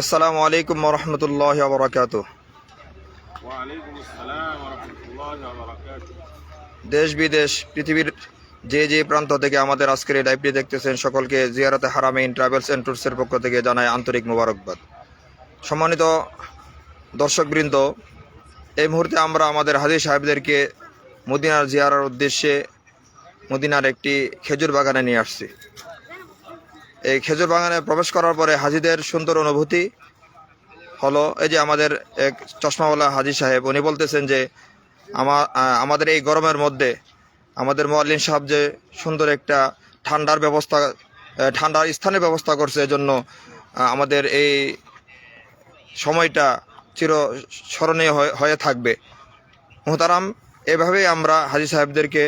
আসসালামু আলাইকুম রহমতুল্লাহ বরকাত ওয়ালাইকুম আসসালাম রহমতুল্লাহ বারাকাতুহ দেশ বিদেশ পৃথিবীর যে যে প্রান্ত থেকে আমাদের আজকের এই লাইভটি দেখতেছেন সকলকে জিয়ারতে হারামেইন ট্রাভেলস অ্যান্ড ট্যুরসের পক্ষ থেকে জানাই আন্তরিক মোবারকবাদ। সম্মানিত দর্শকবৃন্দ এই মুহূর্তে আমরা আমাদের হাজির সাহেবদেরকে মদিনার জিয়ারার উদ্দেশ্যে মদিনার একটি খেজুর বাগানে নিয়ে আসছি। এই খেজুর বাগানে প্রবেশ করার পরে হাজিদের সুন্দর অনুভূতি হলো এই যে আমাদের এক চশমাওয়ালা হাজি সাহেব, উনি বলতেছেন যে আমার আমাদের এই গরমের মধ্যে আমাদের মোয়াল্লিন সাহেব যে সুন্দর একটা ঠান্ডার ব্যবস্থা ঠান্ডার স্থানের ব্যবস্থা করছে, এজন্য আমাদের এই সময়টা চির স্মরণীয় হয়ে থাকবে। মোহতারাম, এভাবেই আমরা হাজি সাহেবদেরকে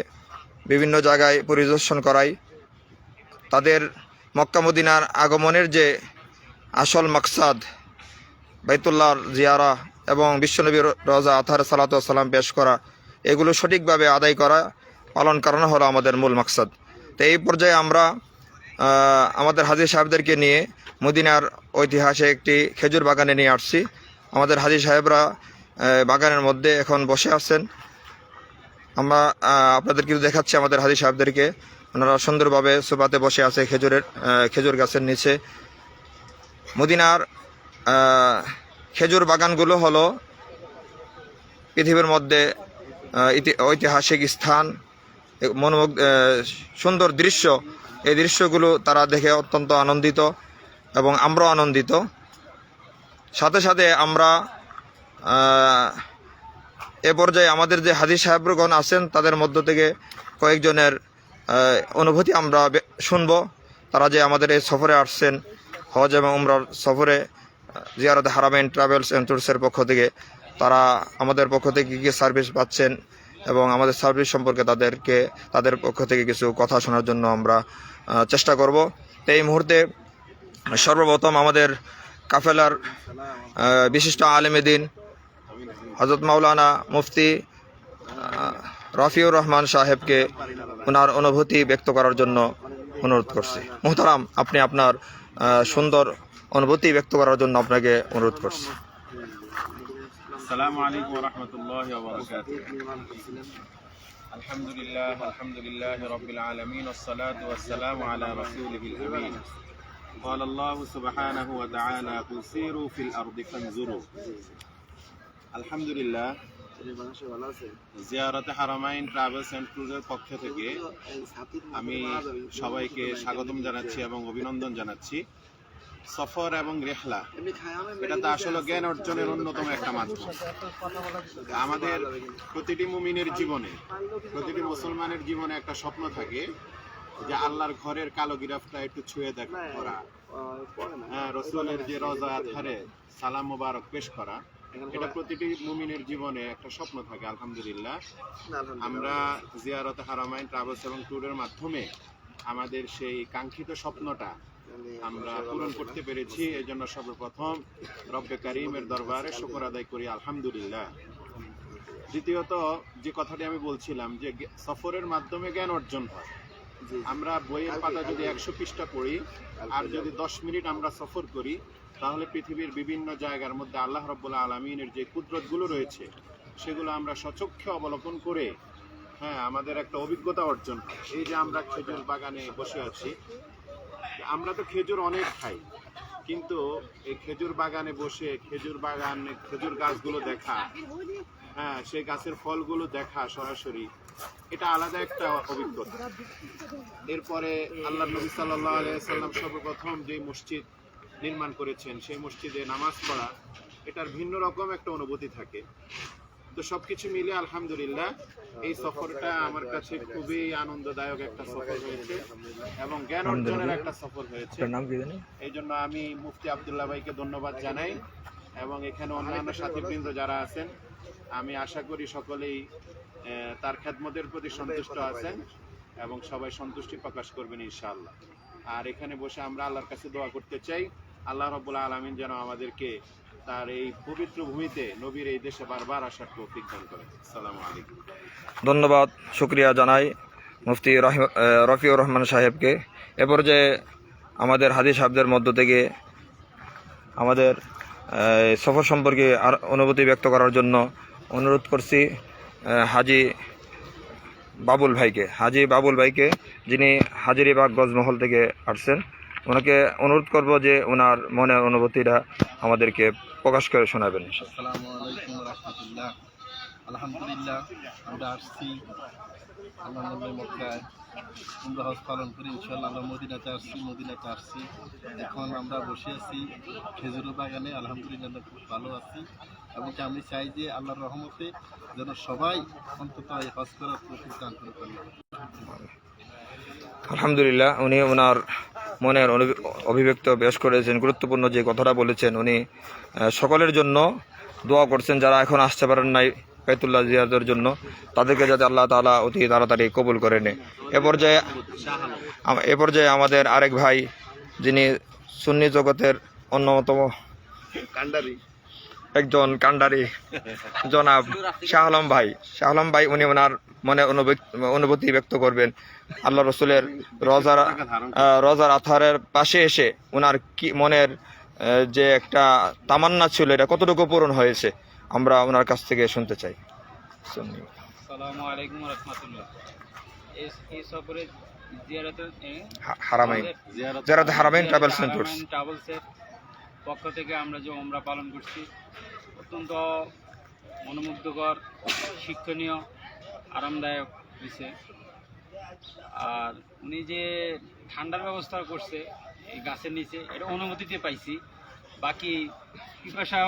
বিভিন্ন জায়গায় পরিদর্শন করাই। তাদের মক্কা মদিনার আগমনের যে আসল মাকসাদ, বাইতুল্লাহর জিয়ারা এবং বিশ্বনবীর রজা আথার সালাতাম পেশ করা, এগুলো সঠিকভাবে আদায় করা, পালন করানো হলো আমাদের মূল মাকসাদ। তো এই পর্যায়ে আমরা আমাদের হাজির সাহেবদেরকে নিয়ে মদিনার ঐতিহাসে একটি খেজুর বাগানে নিয়ে আসছি। আমাদের হাজির সাহেবরা বাগানের মধ্যে এখন বসে আছেন। আমরা আপনাদেরকে দেখাচ্ছি আমাদের হাজির সাহেবদেরকে। ওনারা সুন্দরভাবে সোফাতে বসে আছে খেজুরের খেজুর গাছের নিচে। মদিনার খেজুর বাগানগুলো হলো পৃথিবীর মধ্যে ঐতিহাসিক স্থান এ- মনোমুগ সুন্দর দৃশ্য। এই দৃশ্যগুলো তারা দেখে অত্যন্ত আনন্দিত এবং আমরাও আনন্দিত। সাথে সাথে আমরা এ পর্যায়ে আমাদের যে হাজির সাহেবগণ আছেন, তাদের মধ্য থেকে কয়েকজনের অনুভূতি আমরা শুনব। তারা যে আমাদের এই সফরে আসছেন, হজ এবং উমরার সফরে জিয়ারত হারামেন ট্রাভেলস অ্যান্ড ট্যুরসের পক্ষ থেকে তারা আমাদের পক্ষ থেকে কী কী সার্ভিস পাচ্ছেন এবং আমাদের সার্ভিস সম্পর্কে তাদেরকে, তাদের পক্ষ থেকে কিছু কথা শোনার জন্য আমরা চেষ্টা করব। তো এই মুহূর্তে সর্বপ্রথম আমাদের কাফেলার বিশিষ্ট আলেমেদিন হজরত মাওলানা মুফতি রফিউর রহমান সাহেবকে ওনার অনুভূতি ব্যক্ত করার জন্য অনুরোধ করছি মোহতারাম আপনি আপনার আহ, সুন্দর অনুভূতি ব্যক্ত করার জন্য আপনাকে অনুরোধ করছি আসসালামু আলাইকুম রহমতুল্লাহ বারাকাতুহ الحمد لله الحمد لله رب العالمين والصلاة والسلام على رسوله الأمين قال الله سبحانه وتعالى قل سيروا في الأرض فانظروا الحمد لله জিয়ারতে হারামাইন ট্রাভেলস অ্যান্ড ট্যুরের পক্ষ থেকে আমি সবাইকে স্বাগতম জানাচ্ছি এবং অভিনন্দন জানাচ্ছি। সফর এবং রেহলা এটা তো আসলে জ্ঞান অর্জনের অন্যতম একটা মাধ্যম। আমাদের প্রতিটি মুমিনের জীবনে প্রতিটি মুসলমানের জীবনে একটা স্বপ্ন থাকে যে আল্লাহর ঘরের কালো গিরাফটা একটু ছুঁয়ে দেখা করা। হ্যাঁ রসুলের যে রজা আধারে সালাম মোবারক পেশ করা। এটা প্রতিটি মুমিনের জীবনে একটা স্বপ্ন থাকে আলহামদুলিল্লাহ। আমরা জিয়ারত হারামাইন ট্রাভেলস এবং ট্যুরের মাধ্যমে আমাদের সেই কাঙ্ক্ষিত স্বপ্নটা আমরা পূরণ করতে পেরেছি এই জন্য সর্বপ্রথম রব্বে কারিমের দরবারে শুকর আদায় করি আলহামদুলিল্লাহ। দ্বিতীয়ত যে কথাটি আমি বলছিলাম যে সফরের মাধ্যমে জ্ঞান অর্জন হয়। আমরা বইয়ের পাতা যদি একশো পৃষ্ঠা পড়ি আর যদি দশ মিনিট আমরা সফর করি তাহলে পৃথিবীর বিভিন্ন জায়গার মধ্যে আল্লাহ রব্বুল্লাহ আলমিনের যে কুদরতগুলো রয়েছে, সেগুলো আমরা সচক্ষে অবলোকন করে হ্যাঁ আমাদের একটা অভিজ্ঞতা অর্জন এই যে আমরা খেজুর বাগানে বসে আছি, আমরা তো খেজুর অনেক খাই, কিন্তু এই খেজুর বাগানে বসে, খেজুর বাগানে, খেজুর গাছগুলো দেখা হ্যাঁ সেই গাছের ফলগুলো দেখা সরাসরি, এটা আলাদা একটা অভিজ্ঞতা। এরপরে আল্লাহ নবী আলিয়াল্লাম সর্বপ্রথম যে মসজিদ নির্মাণ করেছেন সেই মসজিদে নামাজ পড়া এটার ভিন্ন রকম একটা অনুভূতি থাকে। তো সবকিছু মিলে আলহামদুলিল্লাহ এই সফরটা আমার কাছে খুবই আনন্দদায়ক একটা সফর হয়েছে এবং জ্ঞান অর্জনের একটা সফর হয়েছে। এই জন্য আমি মুফতি আবদুল্লাহ ভাইকে ধন্যবাদ জানাই এবং এখানে অন্যান্য সাথীবৃন্দ যারা আছেন আমি আশা করি সকলেই তার খেদমতের প্রতি সন্তুষ্ট আছেন এবং সবাই সন্তুষ্টি প্রকাশ করবেন ইনশাআল্লাহ। আর এখানে বসে আমরা আল্লাহর কাছে দোয়া করতে চাই। আল্লাহ রব্বুল আলমিন যেন আমাদেরকে তার এই পবিত্র ভূমিতে নবীর এই দেশে বারবার আসার তৌফিক দান করেন। আসসালামু আলাইকুম। ধন্যবাদ, শুক্রিয়া জানাই মুফতি রফিউর রহমান সাহেবকে। এ পর্যায়ে আমাদের হাদি সাহেবদের মধ্য থেকে আমাদের সফর সম্পর্কে আর অনুভূতি ব্যক্ত করার জন্য অনুরোধ করছি হাজি বাবুল ভাইকে, হাজি বাবুল ভাইকে যিনি হাজিরিবাগ গজমহল থেকে আসছেন। ওনাকে অনুরোধ করব যে ওনার মনের অনুভূতিটা আমাদেরকে প্রকাশ করে শোনাবেন আলহামদুলিল্লাহ আমরা আসছি আল্লাহ মক্কায়। আমরা হজ পালন করি ইনশাল্লাহ আমরা মদিনাতে আসছি মদিনাতে আসছি। এখন আমরা বসে আছি খেজুর বাগানে আলহামদুলিল্লাহ আমরা খুব ভালো আছি। এবং আমি চাই যে আল্লাহর রহমতে যেন সবাই অন্তত এই হজ করার দান করে। আলহামদুলিল্লাহ উনি ওনার মনের অভিব্যক্ত বেশ করেছেন। গুরুত্বপূর্ণ যে কথাটা বলেছেন উনি সকলের জন্য দোয়া করছেন যারা এখন আসতে পারেন নাই বেতুল্লাহ জিয়াদের জন্য, তাদেরকে যাতে আল্লাহ তালা অতি তাড়াতাড়ি কবুল করে নে এ পর্যায়ে এ পর্যায়ে আমাদের আরেক ভাই, যিনি সুন্নি জগতের অন্যতম একজন কান্ডারি জনাব শাহ আলম ভাই। শাহ আলম ভাই উনি ওনার মনে অনুভূতি- ব্যক্ত করবেন। আল্লাহ রসুলের রজার রজার আথারের পাশে এসে ওনার কি মনের যে একটা তামান্না ছিল এটা কতটুকু পূরণ হয়েছে আমরা ওনার কাছ থেকে শুনতে চাই। হারামাইন। জিয়ারত হারামাইন ট্রাভেলস এন্ড ট্যুরস পক্ষ থেকে আমরা যে ওমরা পালন করছি অত্যন্ত মনোমুগ্ধকর, শিক্ষণীয়, আরামদায়ক হয়েছে। আর উনি যে ঠান্ডার ব্যবস্থা করছে এই গাছের নিচে এটা অনুমতিতে পাইছি। বাকি পিপাসা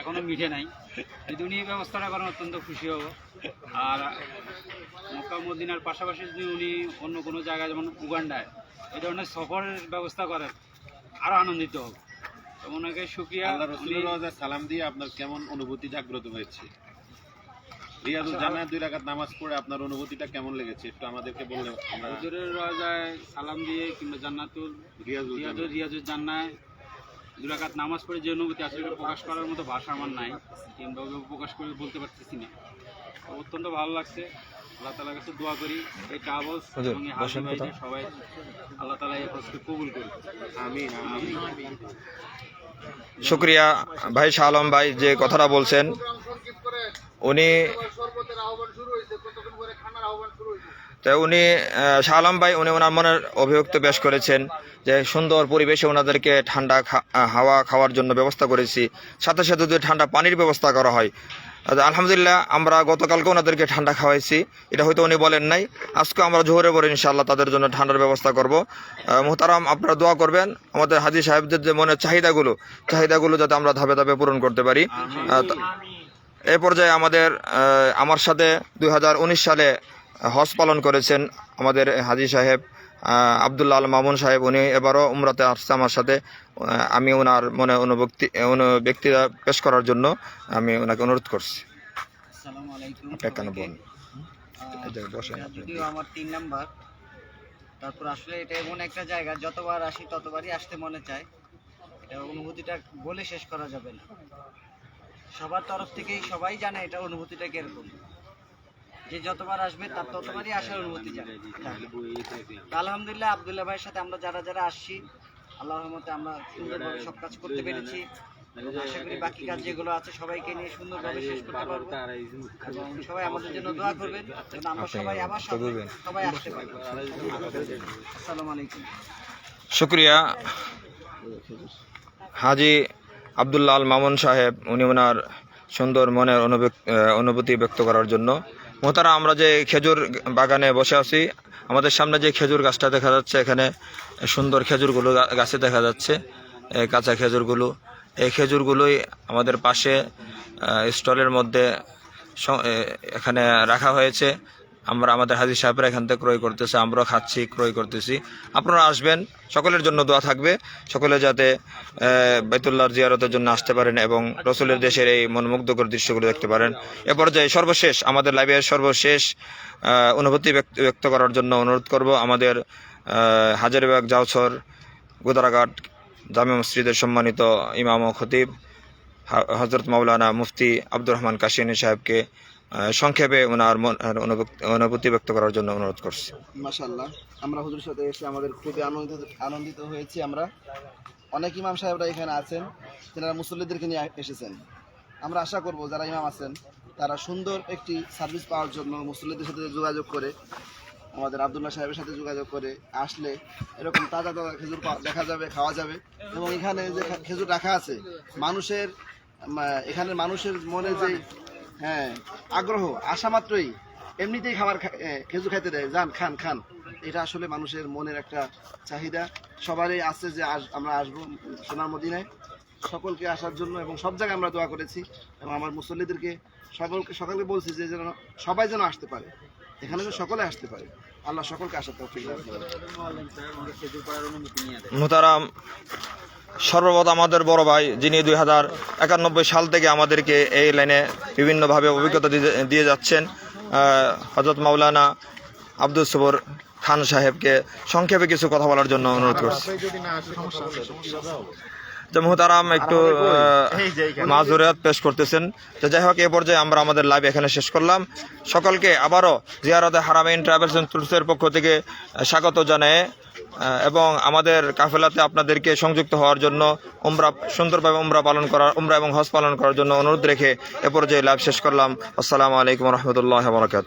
এখনও মিটে নাই। যদি উনি এই ব্যবস্থাটা করেন, অত্যন্ত খুশি হব। আর মক্কা মদিনার পাশাপাশি যদি উনি অন্য কোনো জায়গায়, যেমন উগান্ডায়, এই ধরনের সফরের ব্যবস্থা করেন আরও আনন্দিত হব। ওনাকে সুক্রিয়া আল্লাহ রসুলের রোজার সালাম দিয়ে আপনার কেমন অনুভূতি জাগ্রত হয়েছে? রিয়াজুল জান্নাত দুই রাকাত নামাজ পড়ে আপনার অনুভূতিটা কেমন লেগেছে? একটু আমাদেরকে বললে আমরা হুজুরের রাজায় সালাম দিয়ে কিংবা জান্নাতুল রিয়াজুল রিয়াজুল রিয়াজুল জান্নায় দুরাকাত নামাজ পড়ে যে অনুভূতি আসলে প্রকাশ করার মতো ভাষা আমার নাই। কিংবা প্রকাশ করে বলতে পারতেছি না। অত্যন্ত ভালো লাগছে। আল্লাহ তালার কাছে দোয়া করি এই এবং কোথাও? সবাই আল্লাহ তালা এই হজকে কবুল করি আমিন আমিন। শুক্রিয়া ভাই শাহ আলম ভাই যে কথাটা বলছেন উনি তো উনি শাহ আলম ভাই উনি ওনার মনের অভিব্যক্ত বেশ করেছেন যে সুন্দর পরিবেশে ওনাদেরকে ঠান্ডা হাওয়া খাওয়ার জন্য ব্যবস্থা করেছি। সাথে সাথে যদি ঠান্ডা পানির ব্যবস্থা করা হয় আলহামদুলিল্লাহ, আমরা গতকালকে ওনাদেরকে ঠান্ডা খাওয়াইছি। এটা হয়তো উনি বলেন নাই। আজকে আমরা জোহরে পরে ইনশাআল্লাহ তাদের জন্য ঠান্ডার ব্যবস্থা করব। মোহতারাম, আপনারা দোয়া করবেন। আমাদের হাজি সাহেবদের যে মনের চাহিদাগুলো চাহিদাগুলো যাতে আমরা ধাপে ধাপে পূরণ করতে পারি। এ পর্যায়ে আমাদের আমার সাথে দু হাজার উনিশ সালে হজ পালন করেছেন আমাদের হাজি সাহেব। আবদুল্লাহ আল মামুন সাহেব উনি এবারও উমরাতে আসছে আমার সাথে। আমি ওনার মনে অনুভক্তি ব্যক্তিরা পেশ করার জন্য আমি ওনাকে অনুরোধ করছি। কেন। বলেন? আমার তিন নাম্বার। তারপর আসলে এটা এমন একটা জায়গা যতবার আসি ততবারই আসতে মনে চায়। এটা অনুভূতিটা বলে শেষ করা যাবে না। সবার তরফ থেকেই সবাই জানে এটা অনুভূতিটা কীরকম। যে যতবার আসবে তার ততবারই আসার অনুভূতি জানে তা আলহামদুলিল্লাহ আবদুল্লাহ ভাইয়ের সাথে আমরা যারা যারা আসছি আল্লাহর রহমতে আমরা সুন্দরভাবে সব কাজ করতে পেরেছি। আশা করি বাকি কাজ যেগুলো আছে সবাইকে নিয়ে সুন্দরভাবে শেষ করতে পারব। এবং সবাই আমাদের জন্য দোয়া করবেন। যেন আমরা সবাই আবার সবাই আসতে পারি। আসসালামু আলাইকুম। শুক্রিয়া। হাজি আবদুল্লাহ আল মামুন সাহেব উনি ওনার সুন্দর মনের অনুভূ- অনুভূতি ব্যক্ত করার জন্য। মোতারা আমরা যে খেজুর বাগানে বসে আছি, আমাদের সামনে যে খেজুর গাছটা দেখা যাচ্ছে, এখানে সুন্দর খেজুরগুলো গাছে দেখা যাচ্ছে কাঁচা খেজুরগুলো। এই খেজুরগুলোই আমাদের পাশে স্টলের মধ্যে এখানে রাখা হয়েছে। আমরা আমাদের হাজির সাহেবরা এখান থেকে ক্রয় করতেছে আমরাও খাচ্ছি ক্রয় করতেছি। আপনারা আসবেন সকলের জন্য দোয়া থাকবে। সকলে যাতে আহ, জিয়ারতের জন্য আসতে পারেন এবং রসুলের দেশের এই মনমুগ্ধকর দৃশ্যগুলো দেখতে পারেন। এ পর্যায়ে সর্বশেষ আমাদের লাইভের সর্বশেষ অনুভূতি ব্যক্ত করার জন্য অনুরোধ করব আমাদের হাজারবাগ জাউছর গোদারাঘাট জামে মসজিদের সম্মানিত ইমাম ও খতিব হজরত মাওলানা মুফতি আব্দুর রহমান কাশিনী সাহেবকে সংক্ষেপে ওনার অনুভূতি ব্যক্ত করার জন্য অনুরোধ করছি। মাশাল্লাহ আমরা হুজুরের সাথে এসে আমাদের খুবই আনন্দিত আনন্দিত হয়েছি আমরা। অনেক ইমাম সাহেবরা এখানে আছেন তেনারা মুসল্লিদেরকে নিয়ে এসেছেন। আমরা আশা করব যারা ইমাম আছেন তারা সুন্দর একটি সার্ভিস পাওয়ার জন্য মুসল্লিদের সাথে যোগাযোগ করে আমাদের আবদুল্লাহ সাহেবের সাথে যোগাযোগ করে আসলে এরকম তাজা তাজা খেজুর দেখা যাবে খাওয়া যাবে। এবং এখানে যে খেজুর রাখা আছে মানুষের উম, এখানের মানুষের মনে যে হ্যাঁ আগ্রহ, আশা মাত্রই। এমনিতেই খাবার খেজু খেজুর খাইতে দেয়। যান, খান খান। এটা আসলে মানুষের মনের একটা চাহিদা। সবারই আছে যে আস- আমরা আসব সোনার মদিনায়। সকলকে আসার জন্য এবং সব জায়গায় আমরা দোয়া করেছি। এবং আমার মুসল্লিদেরকে সকলকে সকলকে বলছি যে যেন সবাই যেন আসতে পারে। এখানে যেন সকলে আসতে পারে। আল্লাহ সকলকে আসার তৌফিক দান করুন। মোহতারাম সর্বপ্রথম আমাদের বড় ভাই যিনি দুই হাজার একানব্বই সাল থেকে আমাদেরকে এই লাইনে বিভিন্নভাবে অভিজ্ঞতা দিয়ে- দিয়ে যাচ্ছেন হজরত মাওলানা আব্দুল সবর খান সাহেবকে সংক্ষেপে কিছু কথা বলার জন্য অনুরোধ করছি তো মোহতারাম একটু মাজুরিয়াত পেশ করতেছেন। তো যাই হোক এ পর্যায়ে আমরা আমাদের লাইভ এখানে শেষ করলাম। সকলকে আবারও জিয়ারতে হারামেইন ট্রাভেলস অ্যান্ড ট্যুরসের পক্ষ থেকে স্বাগত জানায় এবং আমাদের কাফেলাতে আপনাদেরকে সংযুক্ত হওয়ার জন্য উমরা সুন্দরভাবে উমরা পালন করার উমরা এবং হজ পালন করার জন্য অনুরোধ রেখে এ পর্যায়ে লাইভ শেষ করলাম। আসসালামু আলাইকুম রহমতুল্লাহ বরকাত